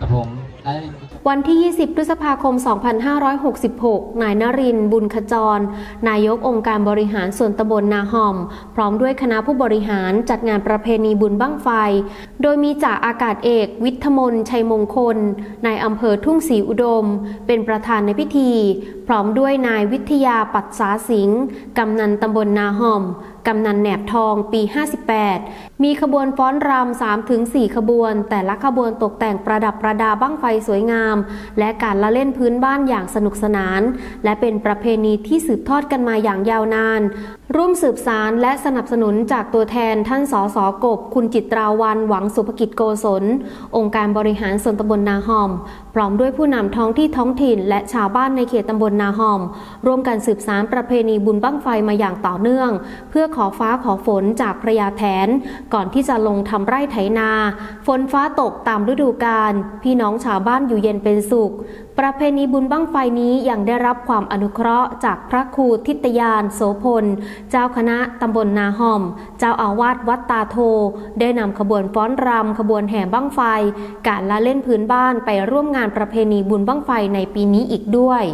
กับผมได้วันที่ 20 พฤษภาคม 2566 นายนรินทร์บุญขจร นายกองค์การบริหารส่วนตำบลนาหอม พร้อมด้วยคณะผู้บริหารจัดงานประเพณีบุญบั้งไฟ โดยมีจ่าอากาศเอก วิทมนชัยมงคล นายอำเภอทุ่งศรีอุดม เป็นประธานในพิธี พร้อมด้วยนายวิทยาปัตสาสิงห์กำนันตำบลนาหอมกำนันแหนบทองปี 58 มีขบวนฟ้อนรำ3ถึง4ขบวน แต่ละขบวนตกแต่งประดับประดาบั้งไฟสวยงาม และการละเล่นพื้นบ้านอย่างสนุกสนาน และเป็นประเพณีที่สืบทอดกันมาอย่างยาวนาน ร่วมสืบสารและสนับสนุนจากตัวแทนท่านสสกบ คุณจิตราวันหวังสุภกิจโกศล องค์การบริหารส่วนตำบลนาหอม พร้อมด้วยผู้นำท้องที่ท้องถิ่น และชาวบ้านในเขตตำบลนาหอม ร่วมกันสืบสารประเพณีบุญบั้งไฟมาอย่างต่อเนื่อง เพื่อขอฟ้าขอฝนจากพระยาแถน ก่อนที่จะลงทำไร่ไถนา ฝนฟ้าตกตามฤดูกาลพี่น้องชาวาวบ้านอยู่เย็นเป็นสุข ประเพณีบุญบั้งไฟนี้ยังได้รับความอนุเคราะห์จากพระครูทิตยานโสพล เจ้าคณะตำบลนาหอม เจ้าอาวาสวัดตาโท ได้นำขบวนฟ้อนรำขบวนแห่บั้งไฟ การละเล่นพื้นบ้านไปร่วมงานประเพณีบุญบั้งไฟในปีนี้อีกด้วย